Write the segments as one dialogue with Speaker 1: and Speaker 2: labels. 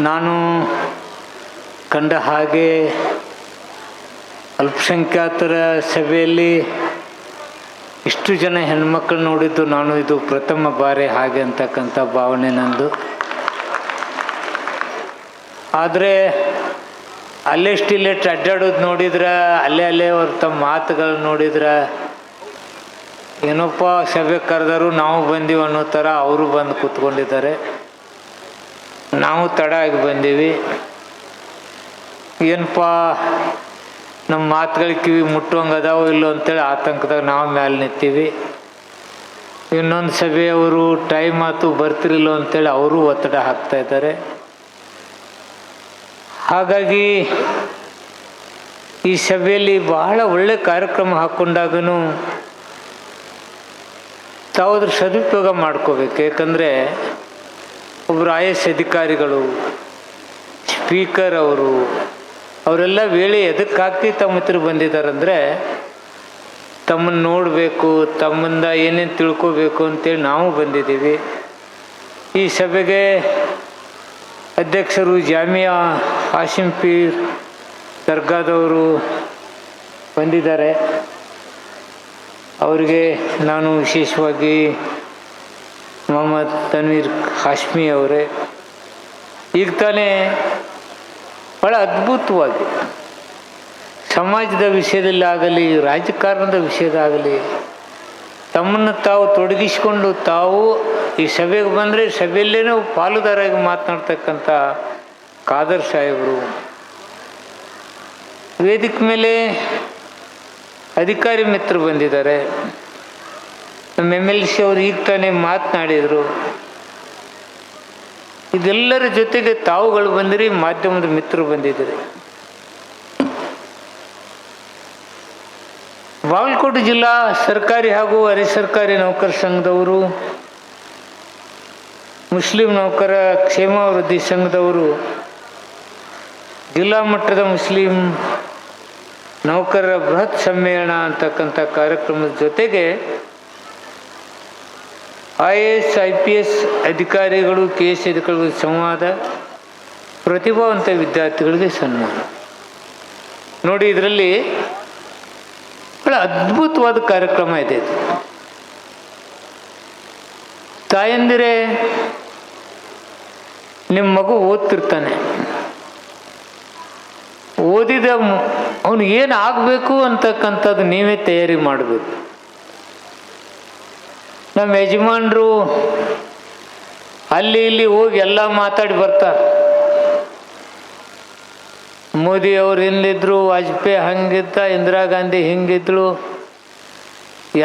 Speaker 1: ನಾನು ಕಂಡ ಹಾಗೆ ಅಲ್ಪಸಂಖ್ಯಾತರ ಸಭೆಯಲ್ಲಿ ಇಷ್ಟು ಜನ ಹೆಣ್ಮಕ್ಳು ನೋಡಿದ್ದು ನಾನು ಇದು ಪ್ರಥಮ ಬಾರಿ ಹಾಗೆ ಅಂತಕ್ಕಂಥ ಭಾವನೆ ನಂದು. ಆದರೆ ಅಲ್ಲೇ ಸ್ಟಿಲೇಟ್ ಅಡ್ಡಾಡೋದು ನೋಡಿದ್ರೆ, ಅಲ್ಲೇ ಅಲ್ಲೇ ಅವ್ರ ತಮ್ಮ ಮಾತುಗಳು ನೋಡಿದ್ರೆ, ಏನಪ್ಪ ಸಭೆ ಕರೆದರು ನಾವು ಬಂದೀವಿ ಅನ್ನೋ ಥರ ಅವರು ಬಂದು ಕೂತ್ಕೊಂಡಿದ್ದಾರೆ. ನಾವು ತಡ ಆಗಿ ಬಂದೀವಿ. ಏನಪ್ಪ ನಮ್ಮ ಮಾತುಗಳಿಗೆ ಕಿವಿ ಮುಟ್ಟುವಂಗೆ ಅದಾವೋ ಇಲ್ಲೋ ಅಂತೇಳಿ ಆತಂಕದಾಗ ನಾವು ಮ್ಯಾಲೆ ನಿಂತೀವಿ. ಇನ್ನೊಂದು ಸಭೆಯವರು ಟೈಮ್ ಆತು ಬರ್ತಿರಲಿಲ್ಲ ಅಂತೇಳಿ ಅವರು ಒತ್ತಡ ಹಾಕ್ತಾ ಇದ್ದಾರೆ. ಹಾಗಾಗಿ, ಈ ಸಭೆಯಲ್ಲಿ ಬಹಳ ಒಳ್ಳೆ ಕಾರ್ಯಕ್ರಮ ಹಾಕ್ಕೊಂಡಾಗೂ ತಾವು ಸದುಪಯೋಗ ಮಾಡ್ಕೋಬೇಕು. ಯಾಕಂದರೆ ಒಬ್ಬರು ಐ ಎಸ್ ಅಧಿಕಾರಿಗಳು, ಸ್ಪೀಕರ್ ಅವರು, ಅವರೆಲ್ಲ ವೇಳೆ ಎದಕ್ಕಾಗ್ತಿ ತಮ್ಮ ಹತ್ರ ಬಂದಿದ್ದಾರಂದರೆ ತಮ್ಮನ್ನು ನೋಡಬೇಕು, ತಮ್ಮಿಂದ ಏನೇನು ತಿಳ್ಕೋಬೇಕು ಅಂತೇಳಿ ನಾವು ಬಂದಿದ್ದೀವಿ. ಈ ಸಭೆಗೆ ಅಧ್ಯಕ್ಷರು ಜಾಮಿಯಾ ಹಾಶಿಂ ಪೀರ್ ದರ್ಗಾದವರು ಬಂದಿದ್ದಾರೆ. ಅವರಿಗೆ ನಾನು ವಿಶೇಷವಾಗಿ ಮೊಹಮ್ಮದ್ ತನ್ವೀರ್ ಹಾಶ್ಮಿ ಅವರೇ, ಈಗ ತಾನೇ ಭಾಳ ಅದ್ಭುತವಾಗಿ ಸಮಾಜದ ವಿಷಯದಲ್ಲಾಗಲಿ, ರಾಜಕಾರಣದ ವಿಷಯದಾಗಲಿ, ತಮ್ಮನ್ನು ತಾವು ತೊಡಗಿಸಿಕೊಂಡು ತಾವು ಈ ಸಭೆಗೆ ಬಂದರೆ ಸಭೆಯಲ್ಲೇ ಪಾಲುದಾರಾಗಿ ಮಾತನಾಡ್ತಕ್ಕಂಥ ಖಾದರ್ ಸಾಹೇಬರು. ವೇದಿಕೆ ಮೇಲೆ ಅಧಿಕಾರಿ ಮಿತ್ರರು ಬಂದಿದ್ದಾರೆ. ನಮ್ಮ ಎಂ ಎಲ್ ಸಿ ಅವರು ಈಗ ತಾನೇ ಮಾತನಾಡಿದರು. ಇದೆಲ್ಲರ ಜೊತೆಗೆ ತಾವುಗಳು ಬಂದಿರಿ, ಮಾಧ್ಯಮದ ಮಿತ್ರರು ಬಂದಿದ್ದೀರಿ. ಬಾಗಲಕೋಟೆ ಜಿಲ್ಲಾ ಸರ್ಕಾರಿ ಹಾಗೂ ಅರೆ ಸರ್ಕಾರಿ ನೌಕರ ಸಂಘದವರು, ಮುಸ್ಲಿಂ ನೌಕರ ಕ್ಷೇಮಾಭಿವೃದ್ಧಿ ಸಂಘದವರು, ಜಿಲ್ಲಾ ಮಟ್ಟದ ಮುಸ್ಲಿಂ ನೌಕರರ ಬೃಹತ್ ಸಮ್ಮೇಳನ ಅಂತಕ್ಕಂಥ ಕಾರ್ಯಕ್ರಮದ ಜೊತೆಗೆ I A S, I P S ಅಧಿಕಾರಿಗಳು ಕೆ ಎಸ್ ಅಧಿಕಾರಿಗಳ ಸಂವಾದ, ಪ್ರತಿಭಾವಂತ ವಿದ್ಯಾರ್ಥಿಗಳಿಗೆ ಸನ್ಮಾನ. ನೋಡಿ, ಇದರಲ್ಲಿ ಬಹಳ ಅದ್ಭುತವಾದ ಕಾರ್ಯಕ್ರಮ ಇದೆ ತಾಯಂದಿರೆ ನಿಮ್ಮ ಮಗು ಓದ್ತಿರ್ತಾನೆ. ಓದಿದ ಅವನು ಏನು ಆಗಬೇಕು ಅಂತಕ್ಕಂಥದ್ದು ನೀವೇ ತಯಾರಿ ಮಾಡಬೇಕು. ನಮ್ಮ ಯಜಮಾನರು ಅಲ್ಲಿ ಇಲ್ಲಿ ಹೋಗಿ ಎಲ್ಲ ಮಾತಾಡಿ ಬರ್ತಾರೆ. ಮೋದಿ ಅವ್ರು ಹಿಂದಿದ್ರು, ವಾಜಪೇಯಿ ಹಂಗಿದ್ದ, ಇಂದಿರಾ ಗಾಂಧಿ ಹಿಂಗಿದ್ಳು,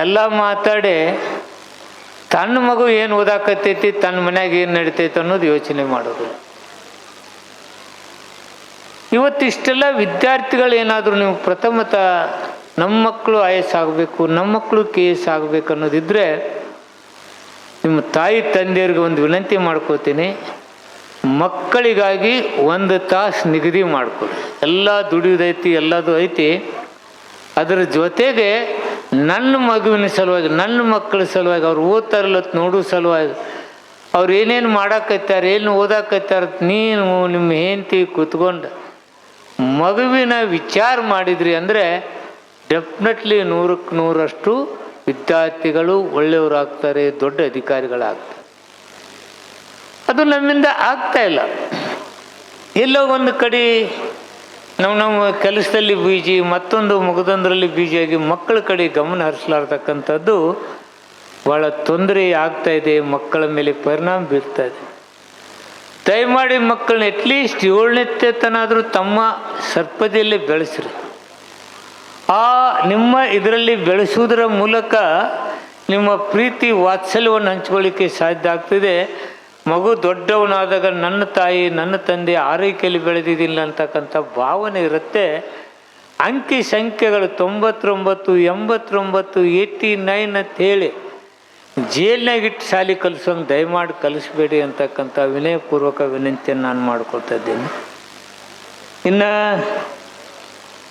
Speaker 1: ಎಲ್ಲ ಮಾತಾಡಿ ತನ್ನ ಮಗು ಏನು ಓದಾಕತ್ತೈತಿ, ತನ್ನ ಮನ್ಯಾಗ ಏನು ನಡಿತೈತೆ ಅನ್ನೋದು ಯೋಚನೆ ಮಾಡೋದು. ಇವತ್ತಿಷ್ಟೆಲ್ಲ ವಿದ್ಯಾರ್ಥಿಗಳು ಏನಾದರೂ ನೀವು ಪ್ರಥಮತ ನಮ್ಮ ಮಕ್ಕಳು ಐ ಎಸ್ ಆಗಬೇಕು ನಮ್ಮ ಮಕ್ಕಳು ಕೆ ಎಸ್ ಆಗಬೇಕು ಅನ್ನೋದಿದ್ದರೆ ನಿಮ್ಮ ತಾಯಿ ತಂದೆಯರಿಗೆ ಒಂದು ವಿನಂತಿ ಮಾಡ್ಕೋತೀನಿ. ಮಕ್ಕಳಿಗಾಗಿ ಒಂದು ತಾಸು ನಿಗದಿ ಮಾಡಿಕೊಡಿ ಎಲ್ಲ ದುಡಿಯೋದೈತಿ ಎಲ್ಲದು ಐತಿ. ಅದರ ಜೊತೆಗೆ ನನ್ನ ಮಗುವಿನ ಸಲುವಾಗಿ, ನನ್ನ ಮಕ್ಕಳ ಸಲುವಾಗಿ, ಅವ್ರು ಓದ್ತಾರಲ್ಲ ನೋಡೋ ಸಲುವಾಗಿ, ಅವ್ರು ಏನೇನು ಮಾಡೋಕೈತಾರೆ ಏನು ಓದಾಕೈತಾರ ನೀನು ನಿಮ್ಮ ಹೆಂಡತಿ ಕೂತ್ಕೊಂಡು ಮಗುವಿನ ವಿಚಾರ ಮಾಡಿದ್ರಿ ಅಂದರೆ ಡೆಫ್ನೆಟ್ಲಿ ನೂರಕ್ಕೆ ನೂರಷ್ಟು ವಿದ್ಯಾರ್ಥಿಗಳು ಒಳ್ಳೆಯವರಾಗ್ತಾರೆ, ದೊಡ್ಡ ಅಧಿಕಾರಿಗಳಾಗ್ತಾರೆ. ಅದು ನಮ್ಮಿಂದ ಆಗ್ತಾ ಇಲ್ಲ. ಎಲ್ಲೋ ಒಂದು ಕಡೆ ನಮ್ಮ ನಮ್ಮ ಕೆಲಸದಲ್ಲಿ ಬೀಜಿ ಮತ್ತೊಂದು ಮುಗದೊಂದರಲ್ಲಿ ಬೀಜಿಯಾಗಿ ಮಕ್ಕಳ ಕಡೆ ಗಮನ ಹರಿಸಲಾರ್ತಕ್ಕಂಥದ್ದು ಭಾಳ ತೊಂದರೆ ಆಗ್ತಾ ಇದೆ, ಮಕ್ಕಳ ಮೇಲೆ ಪರಿಣಾಮ ಬೀರ್ತಾ ಇದೆ. ದಯಮಾಡಿ ಮಕ್ಕಳನ್ನ ಅಟ್ಲೀಸ್ಟ್ ಏಳನೇ ತನಾದರೂ ತಮ್ಮ ಸರ್ಪದಿಯಲ್ಲಿ ಬೆಳೆಸ್ರಿ. ಆ ನಿಮ್ಮ ಇದರಲ್ಲಿ ಬೆಳೆಸುವುದರ ಮೂಲಕ ನಿಮ್ಮ ಪ್ರೀತಿ ವಾತ್ಸಲ್ಯವನ್ನು ಹಂಚ್ಕೊಳ್ಳಿಕ್ಕೆ ಸಾಧ್ಯ ಆಗ್ತಿದೆ. ಮಗು ದೊಡ್ಡವನಾದಾಗ ನನ್ನ ತಾಯಿ, ನನ್ನ ತಂದೆ ಆರೈಕೆಯಲ್ಲಿ ಬೆಳೆದಿದ್ದಿಲ್ಲ ಅಂತಕ್ಕಂಥ ಭಾವನೆ ಇರುತ್ತೆ. ಅಂಕಿ ಸಂಖ್ಯೆಗಳು ತೊಂಬತ್ತೊಂಬತ್ತು, ಎಂಬತ್ತೊಂಬತ್ತು, ಏಯ್ಟಿ ನೈನ್ ಅಂತ ಹೇಳಿ ಜೇಲ್ನಾಗ ಇಟ್ಟು ಶಾಲೆ ಕಲಿಸೋಂಗೆ ದಯಮಾಡಿ ಕಲಿಸ್ಬೇಡಿ ಅಂತಕ್ಕಂಥ ವಿನಯಪೂರ್ವಕ ವಿನಂತಿಯನ್ನು ನಾನು ಮಾಡ್ಕೊಳ್ತಾ ಇದ್ದೀನಿ. ಇನ್ನು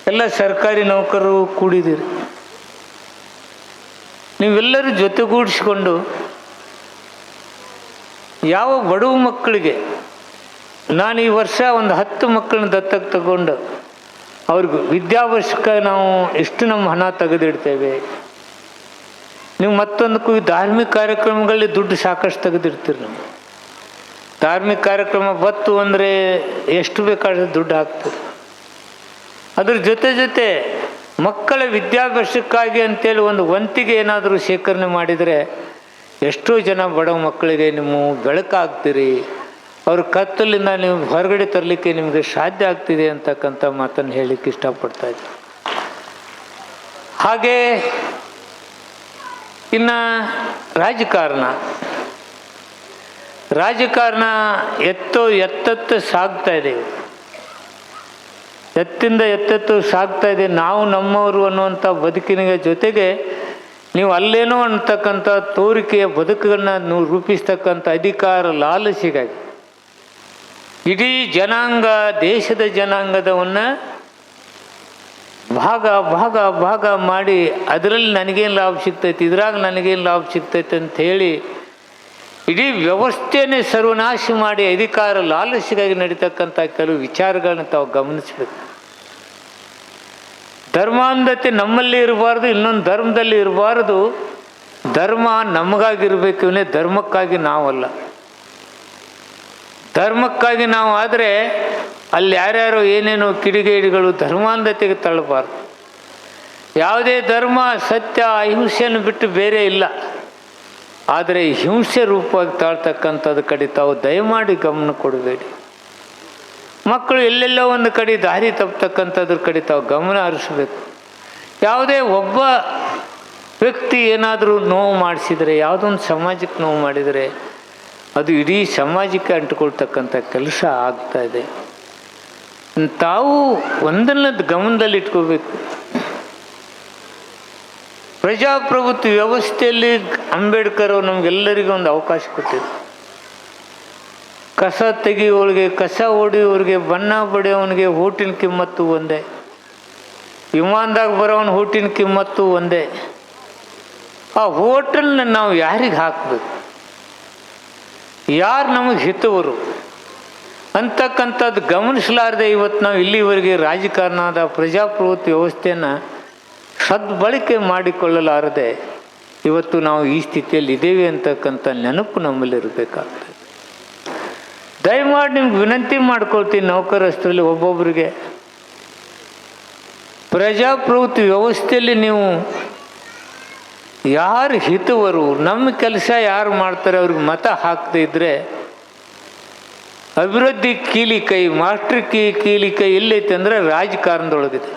Speaker 1: ಎಲ್ಲ ಸರ್ಕಾರಿ ನೌಕರರು ಕೂಡಿದ್ದೀರಿ. ನೀವೆಲ್ಲರೂ ಜೊತೆಗೂಡಿಸಿಕೊಂಡು ಯಾವ ಬಡವ ಮಕ್ಕಳಿಗೆ ನಾನು ಈ ವರ್ಷ ಒಂದು ಹತ್ತು ಮಕ್ಕಳನ್ನ ದತ್ತಕ್ಕೆ ತಗೊಂಡು ಅವ್ರಿಗೆ ವಿದ್ಯಾಭ್ಯಾಸಕ್ಕೆ ನಾವು ಎಷ್ಟು ನಮ್ಮ ಹಣ ತೆಗೆದಿಡ್ತೇವೆ. ನೀವು ಮತ್ತೊಂದಕ್ಕೂ ಧಾರ್ಮಿಕ ಕಾರ್ಯಕ್ರಮಗಳಲ್ಲಿ ದುಡ್ಡು ಸಾಕಷ್ಟು ತೆಗೆದಿರ್ತೀರಿ ನಾವು. ಧಾರ್ಮಿಕ ಕಾರ್ಯಕ್ರಮ ಬತ್ತು ಅಂದರೆ ಎಷ್ಟು ಬೇಕಾದ್ರೆ ದುಡ್ಡು ಹಾಕ್ತೀರಿ. ಅದ್ರ ಜೊತೆ ಜೊತೆ ಮಕ್ಕಳ ವಿದ್ಯಾಭ್ಯಾಸಕ್ಕಾಗಿ ಅಂತೇಳಿ ಒಂದು ವಂತಿಗೆ ಏನಾದರೂ ಶೇಖರಣೆ ಮಾಡಿದರೆ ಎಷ್ಟೋ ಜನ ಬಡ ಮಕ್ಕಳಿಗೆ ನೀವು ಬೆಳಕಾಗ್ತೀರಿ ಅವ್ರ ಕತ್ತಲಿಂದ ನೀವು ಹೊರಗಡೆ ತರಲಿಕ್ಕೆ ನಿಮಗೆ ಸಾಧ್ಯ ಆಗ್ತಿದೆ ಅಂತಕ್ಕಂಥ ಮಾತನ್ನು ಹೇಳಲಿಕ್ಕೆ ಇಷ್ಟಪಡ್ತಾ ಇದ್ದೆ. ಹಾಗೆ ಇನ್ನು ರಾಜಕಾರಣ. ರಾಜಕಾರಣ ಎತ್ತೋ ಎತ್ತತ್ತು ಸಾಗ್ತಾ ಇದೆ. ಎತ್ತಿಂದ ಎತ್ತೆತ್ತು ಸಾಗ್ತಾ ಇದೆ, ನಾವು ನಮ್ಮವರು ಅನ್ನುವಂಥ ಬದುಕಿನ ಜೊತೆಗೆ ನೀವು ಅಲ್ಲೇನೋ ಅನ್ನತಕ್ಕಂಥ ತೋರಿಕೆಯ ಬದುಕನ್ನು ನೀವು ರೂಪಿಸ್ತಕ್ಕಂಥ ಅಧಿಕಾರ ಲಾಲಸಿಗಾಗಿ ಇಡೀ ಜನಾಂಗ, ದೇಶದ ಜನಾಂಗದವನ್ನು ಭಾಗ ಭಾಗ ಭಾಗ ಮಾಡಿ ಅದರಲ್ಲಿ ನನಗೇನು ಲಾಭ ಸಿಗ್ತೈತಿ, ಇದ್ರಾಗ ನನಗೇನು ಲಾಭ ಸಿಗ್ತೈತೆ ಅಂತ ಹೇಳಿ ಇಡೀ ವ್ಯವಸ್ಥೆನೇ ಸರ್ವನಾಶ ಮಾಡಿ ಅಧಿಕಾರ ಲಾಲಸಿಗಾಗಿ ನಡೀತಕ್ಕಂಥ ಕೆಲವು ವಿಚಾರಗಳನ್ನ ತಾವು ಗಮನಿಸಬೇಕು. ಧರ್ಮಾಂಧತೆ ನಮ್ಮಲ್ಲಿ ಇರಬಾರ್ದು, ಇನ್ನೊಂದು ಧರ್ಮದಲ್ಲಿ ಇರಬಾರ್ದು. ಧರ್ಮ ನಮಗಾಗಿರ್ಬೇಕು ಇವನೇ ಧರ್ಮಕ್ಕಾಗಿ ನಾವಲ್ಲ. ಧರ್ಮಕ್ಕಾಗಿ ನಾವು ಆದರೆ ಅಲ್ಲಿ ಯಾರ್ಯಾರು ಏನೇನೋ ಕಿಡಿಗೇಡಿಗಳು ಧರ್ಮಾಂಧತೆಗೆ ತಳ್ಳಬಾರ್ದು. ಯಾವುದೇ ಧರ್ಮ, ಸತ್ಯ, ಅಹಿಂಸೆಯನ್ನು ಬಿಟ್ಟು ಬೇರೆ ಇಲ್ಲ. ಆದರೆ ಹಿಂಸೆ ರೂಪವಾಗಿ ತಾಳ್ತಕ್ಕಂಥದ್ದು ಕಡೆ ತಾವು ದಯಮಾಡಿ ಗಮನ ಕೊಡಬೇಡಿ. ಮಕ್ಕಳು ಎಲ್ಲೆಲ್ಲೋ ಒಂದು ಕಡೆ ದಾರಿ ತಪ್ಪತಕ್ಕಂಥದ್ರ ಕಡೆ ತಾವು ಗಮನ ಹರಿಸಬೇಕು. ಯಾವುದೇ ಒಬ್ಬ ವ್ಯಕ್ತಿ ಏನಾದರೂ ನೋವು ಮಾಡಿಸಿದರೆ, ಯಾವುದೊಂದು ಸಮಾಜಕ್ಕೆ ನೋವು ಮಾಡಿದರೆ, ಅದು ಇಡೀ ಸಮಾಜಕ್ಕೆ ಅಂಟುಕೊಳ್ತಕ್ಕಂಥ ಕೆಲಸ ಆಗ್ತಾ ಇದೆ. ತಾವು ಗಮನದಲ್ಲಿ ಇಟ್ಕೋಬೇಕು ಪ್ರಜಾಪ್ರಭುತ್ವ ವ್ಯವಸ್ಥೆಯಲ್ಲಿ ಅಂಬೇಡ್ಕರ್ ಅವರು ನಮಗೆಲ್ಲರಿಗೂ ಒಂದು ಅವಕಾಶ ಕೊಟ್ಟಿದ್ರು. ಕಸ ತೆಗಿಯೋಳಿಗೆ ಕಸ ಹೊಡೆಯೋರಿಗೆ ಬಣ್ಣ ಬಡಿಯೋವನಿಗೆ ಹೋಟಿನ ಕಿಮ್ಮತ್ತು ಒಂದೇ. ವಿಮಾನದಾಗ ಬರೋವನ ಹೋಟಿನ ಕಿಮ್ಮತ್ತು ಒಂದೇ. ಆ ಹೋಟೆಲ್ನ ನಾವು ಯಾರಿಗೆ ಹಾಕಬೇಕು? ಯಾರು ನಮಗೆ ಹಿತವರು? ಅಂತಕ್ಕಂಥದ್ದು ಗಮನಿಸಲಾರದೆ ಇವತ್ತು ನಾವು ಇಲ್ಲಿವರೆಗೆ ರಾಜಕಾರಣದ ಪ್ರಜಾಪ್ರಭುತ್ವ ವ್ಯವಸ್ಥೆಯನ್ನು ಸದ್ಬಳಕೆ ಮಾಡಿಕೊಳ್ಳಲಾರದೆ ಇವತ್ತು ನಾವು ಈ ಸ್ಥಿತಿಯಲ್ಲಿ ಇದ್ದೇವೆ ಅಂತಕ್ಕಂಥ ನೆನಪು ನಮ್ಮಲ್ಲಿ ಇರಬೇಕಾಗ್ತದೆ. ದಯಮಾಡಿ ನಿಮ್ಗೆ ವಿನಂತಿ ಮಾಡ್ಕೊಳ್ತೀನಿ ನೌಕರಸ್ಥರಲ್ಲಿ ಒಬ್ಬೊಬ್ಬರಿಗೆ ಪ್ರಜಾಪ್ರಭುತ್ವ ವ್ಯವಸ್ಥೆಯಲ್ಲಿ ನೀವು ಯಾರು ಹಿತವರು, ನಮ್ಮ ಕೆಲಸ ಯಾರು ಮಾಡ್ತಾರೆ ಅವ್ರಿಗೆ ಮತ ಹಾಕದೇ ಇದ್ದರೆ ಅಭಿವೃದ್ಧಿ ಕೀಲಿ ಕೈ, ಮಾಸ್ಟ್ರ್ ಕೀ ಕೀಲಿ ಕೈ ಎಲ್ಲೈತೆ ಅಂದರೆ ರಾಜಕಾರಣದೊಳಗಿದೆ.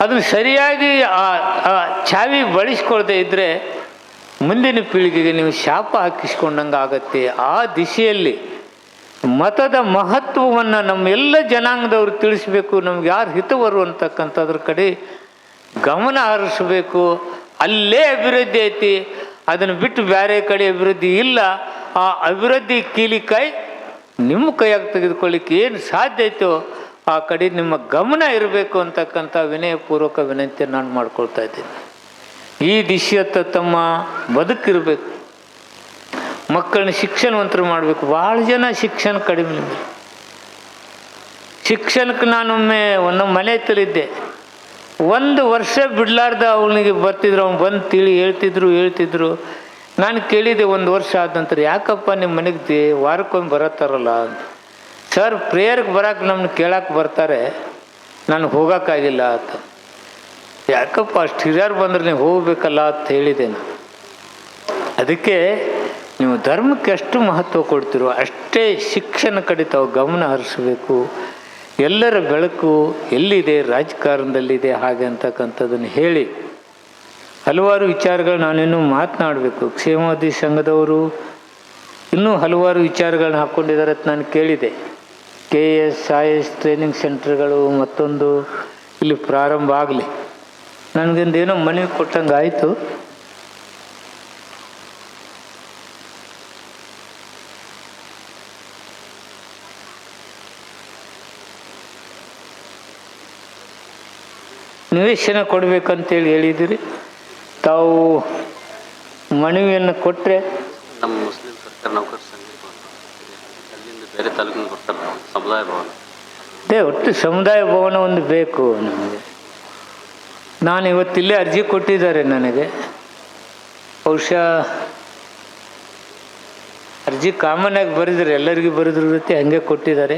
Speaker 1: ಅದನ್ನು ಸರಿಯಾಗಿ ಆ ಚಾವಿ ಬಳಸ್ಕೊಳ್ದೇ ಇದ್ದರೆ ಮುಂದಿನ ಪೀಳಿಗೆಗೆ ನೀವು ಶಾಪ ಹಾಕಿಸ್ಕೊಂಡಂಗೆ ಆಗತ್ತೆ ಆ ದಿಶೆಯಲ್ಲಿ ಮತದ ಮಹತ್ವವನ್ನು ನಮ್ಮೆಲ್ಲ ಜನಾಂಗದವರು ತಿಳಿಸ್ಬೇಕು, ನಮ್ಗೆ ಯಾರು ಹಿತವರು ಅಂತಕ್ಕಂಥದ್ರ ಕಡೆ ಗಮನ ಹರಿಸ್ಬೇಕು. ಅಲ್ಲೇ ಅಭಿವೃದ್ಧಿ ಐತಿ. ಅದನ್ನು ಬಿಟ್ಟು ಬೇರೆ ಕಡೆ ಅಭಿವೃದ್ಧಿ ಇಲ್ಲ. ಆ ಅಭಿವೃದ್ಧಿ ಕೀಲಿಕಾಯಿ ನಿಮ್ಮ ಕೈಯಾಗಿ ತೆಗೆದುಕೊಳ್ಳಿಕ್ಕೆ ಏನು ಸಾಧ್ಯ ಐತೋ ಆ ಕಡೆ ನಿಮ್ಮ ಗಮನ ಇರಬೇಕು ಅಂತಕ್ಕಂಥ ವಿನಯಪೂರ್ವಕ ವಿನಂತಿ ನಾನು ಮಾಡ್ಕೊಳ್ತಾ ಇದ್ದೀನಿ. ಈ ದಿಶೆಯತ್ತ ತಮ್ಮ ಬದುಕಿರಬೇಕು. ಮಕ್ಕಳನ್ನ ಶಿಕ್ಷಣವಂತರು ಮಾಡಬೇಕು. ಭಾಳ ಜನ ಶಿಕ್ಷಣ ಕಡಿಮೆ. ಶಿಕ್ಷಣಕ್ಕೆ ನಾನೊಮ್ಮೆ ಒಂದು ಮನೆ ತಲಿದ್ದೆ ಒಂದು ವರ್ಷ ಬಿಡ್ಲಾರ್ದ ಅವನಿಗೆ ಬರ್ತಿದ್ರು, ಅವ್ನು ಬಂದು ತಿಳಿ ಹೇಳ್ತಿದ್ರು ಹೇಳ್ತಿದ್ರು. ನಾನು ಕೇಳಿದೆ, ಒಂದು ವರ್ಷ ಆದ ನಂತರ ಯಾಕಪ್ಪ ನಿಮ್ಮ ಮನೆಗೆ ವಾರಕ್ಕೊಮ್ಮೆ ಬರತ್ತಾರಲ್ಲ? ಅಂತ. ಸರ್ ಪ್ರೇಯರ್ಗೆ ಬರಕ್ಕೆ ನಮ್ಮನ್ನ ಕೇಳಕ್ಕೆ ಬರ್ತಾರೆ. ನಾನು ಹೋಗೋಕ್ಕಾಗಿಲ್ಲ ಅಂತ. ಯಾಕಪ್ಪ, ಅಷ್ಟು ಹಿರಿಯರು ಬಂದ್ರೆ ನೀವು ಹೋಗಬೇಕಲ್ಲ ಅಂತ ಹೇಳಿದೆ ಅದಕ್ಕೆ ನೀವು ಧರ್ಮಕ್ಕೆ ಎಷ್ಟು ಮಹತ್ವ ಕೊಡ್ತಿರೋ ಅಷ್ಟೇ ಶಿಕ್ಷಣ ಕಡೆ ತಾವು ಗಮನ ಹರಿಸಬೇಕು. ಎಲ್ಲರ ಬೆಳಕು ಎಲ್ಲಿದೆ, ರಾಜಕಾರಣದಲ್ಲಿದೆ, ಹಾಗೆ ಅಂತಕ್ಕಂಥದ್ದನ್ನು ಹೇಳಿ. ಹಲವಾರು ವಿಚಾರಗಳು ನಾನಿನ್ನೂ ಮಾತನಾಡಬೇಕು. ಕ್ಷೇಮಾದಿ ಸಂಘದವರು ಇನ್ನೂ ಹಲವಾರು ವಿಚಾರಗಳನ್ನ ಹಾಕ್ಕೊಂಡಿದ್ದಾರೆ ಅಂತ ನಾನು ಕೇಳಿದೆ. K S I S training ಸೆಂಟರ್ಗಳು ಮತ್ತೊಂದು ಇಲ್ಲಿ ಪ್ರಾರಂಭ ಆಗಲಿ. ನನಗಿಂದ ಏನೋ ಮನವಿ ಕೊಟ್ಟಂಗೆ ಆಯಿತು. ನಿವೇಶನ ಕೊಡಬೇಕಂತೇಳಿ ಹೇಳಿದಿರಿ. ತಾವು ಮನವಿಯನ್ನು ಕೊಟ್ಟರೆ
Speaker 2: ನಮ್ಮ ಮುಸ್ಲಿಂ ಸರ್ಕಾರ ನೌಕರ ಸಂಘ ಬೇರೆ ತಾಲೂಕಿನ ಕೊಡ್ತಾರೆ ಸಮುದಾಯ ಭವನ.
Speaker 1: ಅದೇ ಒಟ್ಟು ಸಮುದಾಯ ಭವನ ಒಂದು ಬೇಕು ನಮಗೆ. ನಾನು ಇವತ್ತಿಲ್ಲೇ ಅರ್ಜಿ ಕೊಟ್ಟಿದ್ದಾರೆ ನನಗೆ. ಬಹುಶಃ ಅರ್ಜಿ ಕಾಮನ್ ಆಗಿ ಬರೆದ್ರೆ ಎಲ್ಲರಿಗೂ ಬರೆದ್ರ ಜೊತೆ ಹಂಗೆ ಕೊಟ್ಟಿದ್ದಾರೆ.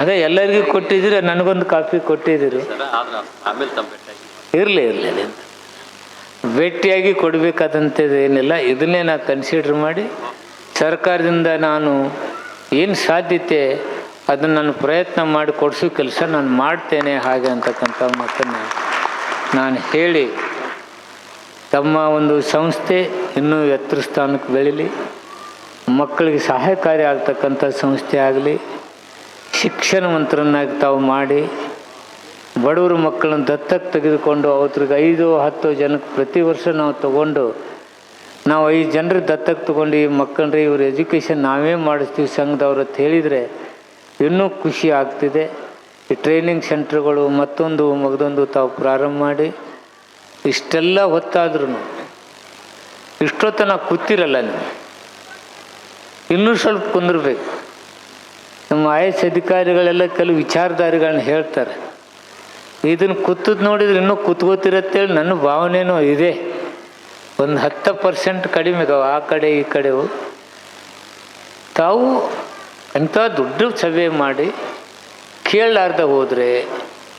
Speaker 1: ಅದೇ ಎಲ್ಲರಿಗೂ ಕೊಟ್ಟಿದ್ದೀರ ನನಗೊಂದು ಕಾಪಿ ಕೊಟ್ಟಿದ್ದೀರಿ. ಇರಲಿ ಇರಲಿ. ಭೇಟಿಯಾಗಿ ಕೊಡಬೇಕಾದಂಥದ್ದೇನಿಲ್ಲ ಇದನ್ನೇ ನಾನು ಕನ್ಸಿಡರ್ ಮಾಡಿ ಸರ್ಕಾರದಿಂದ ನಾನು ಏನು ಸಾಧ್ಯತೆ ಅದನ್ನು ನಾನು ಪ್ರಯತ್ನ ಮಾಡಿ ಕೊಡಿಸೋ ಕೆಲಸ ನಾನು ಮಾಡ್ತೇನೆ ಹಾಗೆ ಅಂತಕ್ಕಂಥ ಮಾತನ್ನು ನಾನು ಹೇಳಿ ತಮ್ಮ ಒಂದು ಸಂಸ್ಥೆ ಇನ್ನೂ ಎತ್ತರ ಸ್ಥಾನಕ್ಕೆ ಬೆಳೀಲಿ. ಮಕ್ಕಳಿಗೆ ಸಹಾಯಕಾರಿ ಆಗ್ತಕ್ಕಂಥ ಸಂಸ್ಥೆ ಆಗಲಿ ಶಿಕ್ಷಣವಂತರನ್ನಾಗಿ ತಾವು ಮಾಡಿ ಬಡವರ ಮಕ್ಕಳನ್ನು ದತ್ತಕ್ಕೆ ತೆಗೆದುಕೊಂಡು ಅವ್ರಿಗೆ ಐದು ಹತ್ತು ಜನಕ್ಕೆ ಪ್ರತಿ ವರ್ಷ ನಾವು ತಗೊಂಡು, ನಾವು ಐದು ಜನರು ದತ್ತಕ್ಕೆ ತಗೊಂಡು ಈ ಮಕ್ಕಳ್ರಿ ಇವ್ರ ಎಜುಕೇಷನ್ ನಾವೇ ಮಾಡಿಸ್ತೀವಿ ಸಂಘದವ್ರು ಅಂತ ಹೇಳಿದರೆ ಇನ್ನೂ ಖುಷಿ ಆಗ್ತಿದೆ. ಈ ಟ್ರೈನಿಂಗ್ ಸೆಂಟ್ರ್ಗಳು ಮತ್ತೊಂದು ಮಗದೊಂದು ತಾವು ಪ್ರಾರಂಭ ಮಾಡಿ, ಇಷ್ಟೆಲ್ಲ ಹೊತ್ತಾದ್ರೂ ಇಷ್ಟೊತ್ತನ ಕೂತಿರಲ್ಲ ನೀವು. ಇನ್ನೂ ಸ್ವಲ್ಪ ಕುಂದಿರ್ಬೇಕು. ನಮ್ಮ ಐ ಎಸ್ ಅಧಿಕಾರಿಗಳೆಲ್ಲ ಕೆಲವು ವಿಚಾರಧಾರಿಗಳನ್ನ ಹೇಳ್ತಾರೆ. ಇದನ್ನು ಕೂತದ್ ನೋಡಿದ್ರೆ ಇನ್ನೂ ಕೂತ್ಕೋತಿರತ್ತೇಳಿ ನನ್ನ ಭಾವನೆನೂ ಇದೆ. ಒಂದು ಹತ್ತು ಪರ್ಸೆಂಟ್ ಕಡಿಮೆ ಇದಾವೆ ಆ ಕಡೆ ಈ ಕಡೆವು ತಾವು ಅಂಥ ದುಡ್ಡು ಸಭೆ ಮಾಡಿ ಕೇಳಲಾರ್ದ ಹೋದರೆ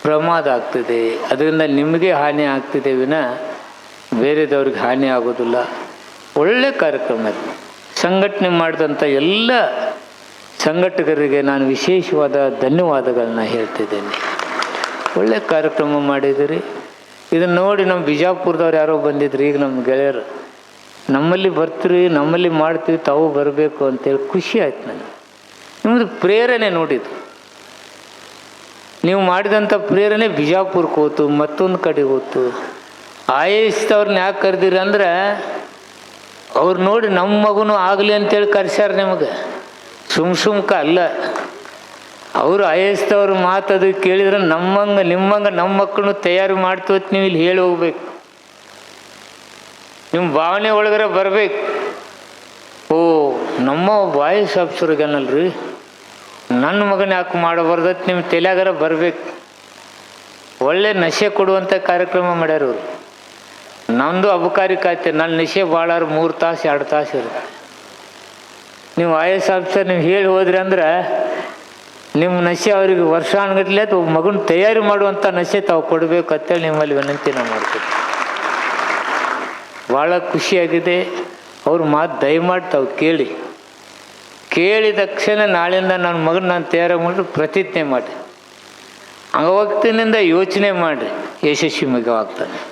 Speaker 1: ಪ್ರಮಾದ ಆಗ್ತದೆ. ಅದರಿಂದ ನಿಮಗೆ ಹಾನಿ ಆಗ್ತಿದೆ ವಿನ ಬೇರೆದವ್ರಿಗೆ ಹಾನಿ ಆಗೋದಿಲ್ಲ. ಒಳ್ಳೆ ಕಾರ್ಯಕ್ರಮ ಅದು ಸಂಘಟನೆ ಮಾಡಿದಂಥ ಎಲ್ಲ ಸಂಘಟಕರಿಗೆ ನಾನು ವಿಶೇಷವಾದ ಧನ್ಯವಾದಗಳನ್ನ ಹೇಳ್ತಿದ್ದೇನೆ. ಒಳ್ಳೆ ಕಾರ್ಯಕ್ರಮ ಮಾಡಿದಿರಿ ಇದನ್ನು ನೋಡಿ ನಮ್ಮ ಬಿಜಾಪುರದವ್ರು ಯಾರೋ ಬಂದಿದ್ರು, ಈಗ ನಮ್ಮ ಗೆಳೆಯರು. ನಮ್ಮಲ್ಲಿ ಬರ್ತೀರಿ, ನಮ್ಮಲ್ಲಿ ಮಾಡ್ತೀವಿ ತಾವು ಬರಬೇಕು ಅಂತೇಳಿ ಖುಷಿ ಆಯ್ತು ನನಗೆ. ನಿಮ್ಮದು ಪ್ರೇರಣೆ ನೋಡಿದ್ದು. ನೀವು ಮಾಡಿದಂಥ ಪ್ರೇರಣೆ ಬಿಜಾಪುರಕ್ಕೆ ಹೋತು ಮತ್ತೊಂದು ಕಡೆ ಹೋತು ಆಯಸ್ದವ್ರನ್ನ ಯಾಕೆ ಕರೆದಿರಿ ಅಂದ್ರೆ, ಅವ್ರು ನೋಡಿ ನಮ್ಮ ಮಗುನೂ ಆಗಲಿ ಅಂತೇಳಿ ಕರ್ಸ್ಯಾರ ನಿಮಗೆ. ಸುಮ್ ಸುಮ್ಕ ಅಲ್ಲ. ಅವರು ಆಯಸ್ದವ್ರ ಮಾತದು ಕೇಳಿದ್ರೆ ನಮ್ಮಂಗೆ, ನಿಮ್ಮಂಗೆ, ನಮ್ಮ ಮಕ್ಕಳನ್ನು ತಯಾರು ಮಾಡ್ತೀವತ್ ನೀವು ಇಲ್ಲಿ ಹೇಳಿ ಹೋಗ್ಬೇಕು. ನಿಮ್ಮ ಭಾವನೆ ಒಳಗರ ಬರಬೇಕು. ಓ, ನಮ್ಮ ವಾಯ್ಸ್ ಆಫೀಸರ್ಗನಲ್ರಿ ನನ್ನ ಮಗನ ಯಾಕೆ ಮಾಡಬಾರ್ದತ್ ನಿಮ್ಮ ತಲೆಯಾಗರ ಬರಬೇಕು. ಒಳ್ಳೆ ನಶೆ ಕೊಡುವಂಥ ಕಾರ್ಯಕ್ರಮ ಮಾಡ್ಯಾರ ನಂದು ಅಬಕಾರಿ ಖಾತೆ, ನನ್ನ ನಶೆ ಭಾಳ ಮೂರು ತಾಸು, ಎರಡು ತಾಸು ಇರುತ್ತೆ ನೀವು ಐ ಎಸ್ ಆಫೀಸರ್ ನೀವು ಹೇಳಿ ಹೋದ್ರಿ ಅಂದ್ರೆ ನಿಮ್ಮ ನಶೆ ಅವ್ರಿಗೆ ವರ್ಷಾನುಗಟ್ಲೆ ಅಥವಾ ಮಗನ ತಯಾರಿ ಮಾಡುವಂಥ ನಶೆ ತಾವು ಕೊಡಬೇಕು ಅಂತೇಳಿ ನಿಮ್ಮಲ್ಲಿ ವಿನಂತಿನ ಮಾಡ್ತೀವಿ ಭಾಳ ಖುಷಿಯಾಗಿದೆ. ಅವ್ರ ಮಾತು ದಯಮಾಡಿ ತಾವು ಕೇಳಿ. ಕೇಳಿದ ತಕ್ಷಣ ನಾಳೆಯಿಂದ ನನ್ನ ಮಗನ ನಾನು ತಯಾರು ಮಾಡಿ ಪ್ರತಿಜ್ಞೆ ಮಾಡಿ ಅವತ್ತಿನಿಂದ ಯೋಚನೆ ಮಾಡಿರಿ ಯಶಸ್ವಿ ಮಗವಾಗ್ತಾನೆ